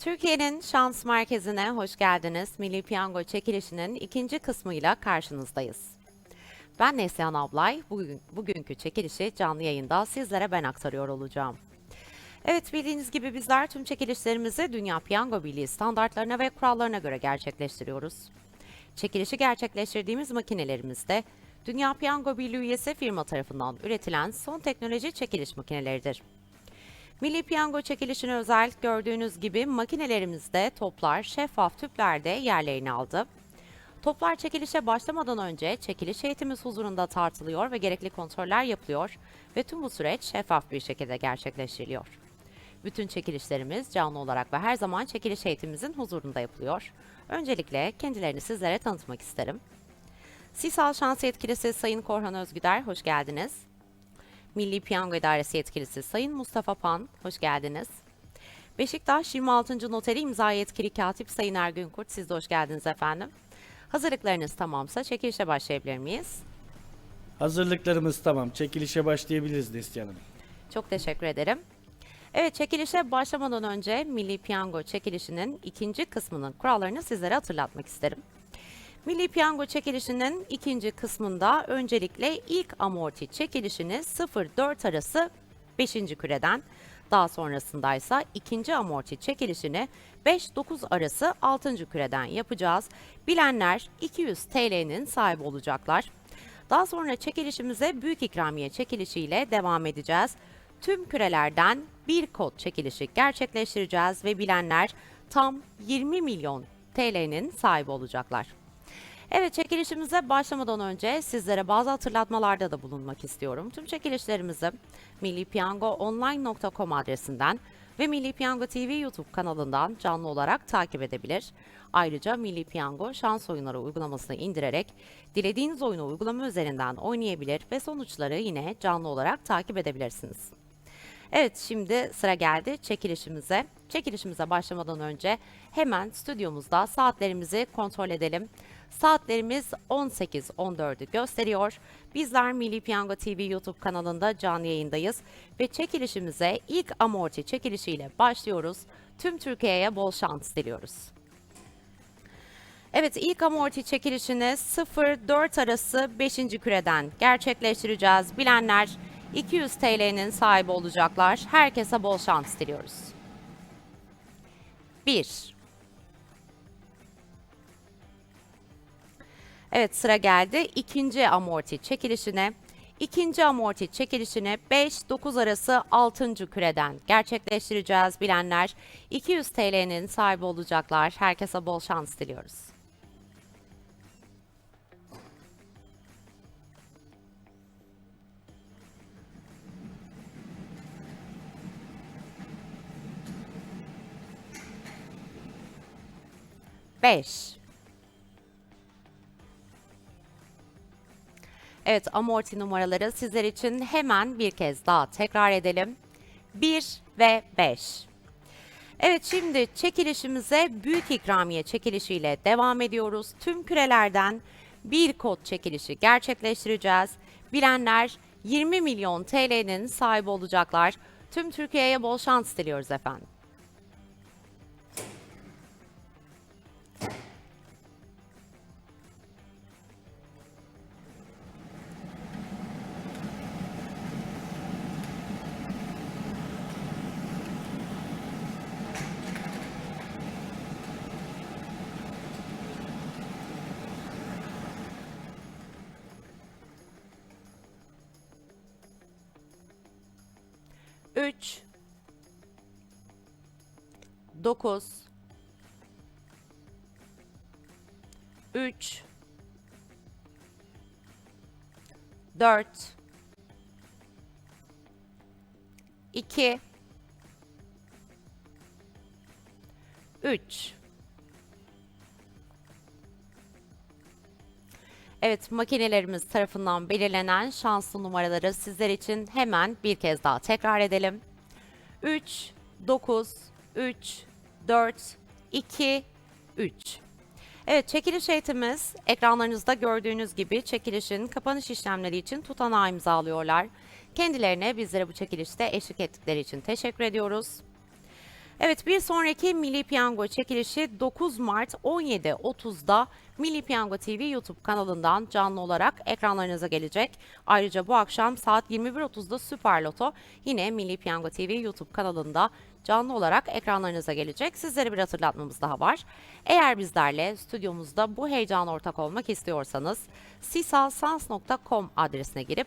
Türkiye'nin şans merkezine hoş geldiniz. Milli Piyango çekilişinin ikinci kısmıyla karşınızdayız. Ben Neslihan Ablay. Bugün, bugünkü çekilişi canlı yayında sizlere ben aktarıyor olacağım. Evet bildiğiniz gibi bizler tüm çekilişlerimizi Dünya Piyango Birliği standartlarına ve kurallarına göre gerçekleştiriyoruz. Çekilişi gerçekleştirdiğimiz makinelerimizde Dünya Piyango Birliği üyesi firma tarafından üretilen son teknoloji çekiliş makineleridir. Milli Piyango çekilişine özel gördüğünüz gibi makinelerimizde toplar şeffaf tüplerde yerlerini aldı. Toplar çekilişe başlamadan önce çekiliş heyetimiz huzurunda tartılıyor ve gerekli kontroller yapılıyor ve tüm bu süreç şeffaf bir şekilde gerçekleştiriliyor. Bütün çekilişlerimiz canlı olarak ve her zaman çekiliş heyetimizin huzurunda yapılıyor. Öncelikle kendilerini sizlere tanıtmak isterim. Sisal Şans Yetkilisi Sayın Korhan Özgüder, hoş geldiniz. Milli Piyango İdaresi Yetkilisi Sayın Mustafa Pan, hoş geldiniz. Beşiktaş 26. Noteri İmza Yetkili Katip Sayın Ergün Kurt, siz de hoş geldiniz efendim. Hazırlıklarınız tamamsa çekilişe başlayabilir miyiz? Hazırlıklarımız tamam. Çekilişe başlayabiliriz Neslihan Hanım. Çok teşekkür ederim. Evet çekilişe başlamadan önce Milli Piyango çekilişinin ikinci kısmının kurallarını sizlere hatırlatmak isterim. Milli Piyango çekilişinin ikinci kısmında öncelikle ilk amorti çekilişini 0-4 arası 5. küreden, daha sonrasında ise ikinci amorti çekilişini 5-9 arası 6. küreden yapacağız. Bilenler 200 TL'nin sahibi olacaklar. Daha sonra çekilişimize büyük ikramiye çekilişiyle devam edeceğiz. Tüm kürelerden bir kod çekilişi gerçekleştireceğiz ve bilenler tam 20 milyon TL'nin sahibi olacaklar. Evet çekilişimize başlamadan önce sizlere bazı hatırlatmalarda da bulunmak istiyorum. Tüm çekilişlerimizi millipiyangoonline.com adresinden ve Milli Piyango TV YouTube kanalından canlı olarak takip edebilir. Ayrıca Milli Piyango şans oyunları uygulamasını indirerek dilediğiniz oyunu uygulama üzerinden oynayabilir ve sonuçları yine canlı olarak takip edebilirsiniz. Evet şimdi sıra geldi çekilişimize. Çekilişimize başlamadan önce hemen stüdyomuzda saatlerimizi kontrol edelim. Saatlerimiz 18.14'ü gösteriyor. Bizler Milli Piyango TV YouTube kanalında canlı yayındayız ve çekilişimize ilk amorti çekilişiyle başlıyoruz. Tüm Türkiye'ye bol şans diliyoruz. Evet ilk amorti çekilişini 0-4 arası 5. küreden gerçekleştireceğiz. Bilenler 200 TL'nin sahibi olacaklar. Herkese bol şans diliyoruz. 1 Evet sıra geldi ikinci amorti çekilişine. İkinci amorti çekilişini 5-9 arası 6. küreden gerçekleştireceğiz. Bilenler 200 TL'nin sahibi olacaklar. Herkese bol şans diliyoruz. Beş. Evet amorti numaraları sizler için hemen bir kez daha tekrar edelim. 1 ve 5. Evet şimdi çekilişimize büyük ikramiye çekilişiyle devam ediyoruz. Tüm kürelerden bir kod çekilişi gerçekleştireceğiz. Bilenler 20 milyon TL'nin sahibi olacaklar. Tüm Türkiye'ye bol şans diliyoruz efendim. Üç, dokuz, üç, dört, iki, üç. Evet, makinelerimiz tarafından belirlenen şanslı numaraları sizler için hemen bir kez daha tekrar edelim. 3, 9, 3, 4, 2, 3. Evet, çekiliş eğitimimiz ekranlarınızda gördüğünüz gibi çekilişin kapanış işlemleri için tutanağı imzalıyorlar. Kendilerine bizlere bu çekilişte eşlik ettikleri için teşekkür ediyoruz. Evet bir sonraki Milli Piyango çekilişi 9 Mart 17.30'da Milli Piyango TV YouTube kanalından canlı olarak ekranlarınıza gelecek. Ayrıca bu akşam saat 21.30'da Süper Loto yine Milli Piyango TV YouTube kanalında canlı olarak ekranlarınıza gelecek. Sizlere bir hatırlatmamız daha var. Eğer bizlerle stüdyomuzda bu heyecana ortak olmak istiyorsanız sisalsans.com adresine girip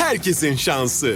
herkesin şansı.